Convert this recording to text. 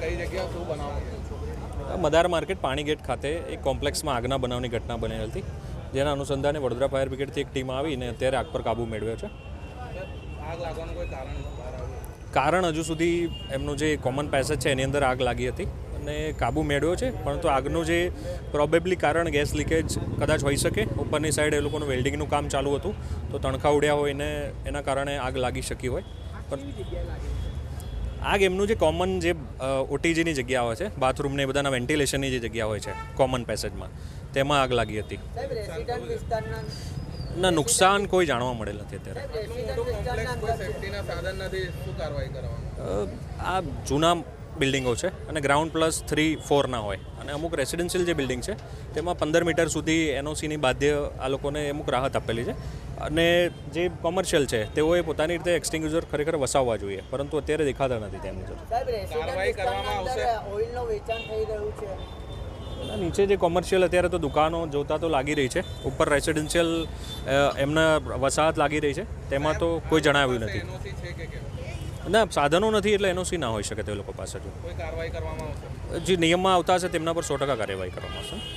કઈ જગ્યા શું બનાવવાનું મદાર માર્કેટ પાણીગેટ ખાતે એક કોમ્પ્લેક્સમાં આગના બનાવની ઘટના બનેલ હતી. જેના અનુસંધાને વડોદરા ફાયર બ્રિગેડથી એક ટીમ આવીને અત્યારે આગ પર કાબૂ મેળવ્યો છે. આગ લાગવાનું કોઈ કારણ કારણ હજુ સુધી એમનું જે કોમન પેસેજ છે એની અંદર આગ લાગી હતી અને કાબૂ મેળવ્યો છે. પરંતુ આગનું જે પ્રોબેબલી કારણ ગેસ લીકેજ કદાચ હોઈ શકે ઉપરની સાઈડ એ લોકોનું વેલ્ડિંગનું કામ ચાલુ હતું તો તણખા ઉડ્યા હોય ને એના કારણે આગ લાગી શકી હોય. પણ ગેમનું જે કોમન જે ઓટીજીની જગ્યા હોય છે બાથરૂમને એ બધાના વેન્ટિલેશનની જે જગ્યા હોય છે કોમન પેસેજમાં તેમાં આગ લાગી હતી. સાહેબ રેસિડન્ટ વિસ્તારના ના નુકસાન કોઈ જાણવા મળેલ નથી અત્યારે. આ જૂના બિલ્ડિંગો છે અને ગ્રાઉન્ડ પ્લસ થ્રી ફોરના હોય. અને અમુક રેસિડેન્શિયલ જે બિલ્ડિંગ છે તેમાં પંદર મીટર સુધી એનઓસીની બાધ્ય આ લોકોને અમુક રાહત આપેલી છે. અને જે કોમર્શિયલ છે તેઓએ પોતાની રીતે એક્સટિંગ્યુઝર ખરેખર વસાવવા જોઈએ પરંતુ અત્યારે દેખાતા નથી તેમ અને નીચે જે કોમર્શિયલ અત્યારે તો દુકાનો જોતા તો લાગી રહી છે ઉપર રેસિડેન્શિયલ એમના વસાહત લાગી રહી છે તેમાં તો કોઈ જણાવ્યું નથી. ના સાધનો નથી એટલે એનઓસી ના હોઈ શકે તે લોકો પાસે જે નિયમમાં આવતા હશે તેમના પર સો ટકા કાર્યવાહી કરવામાં આવશે.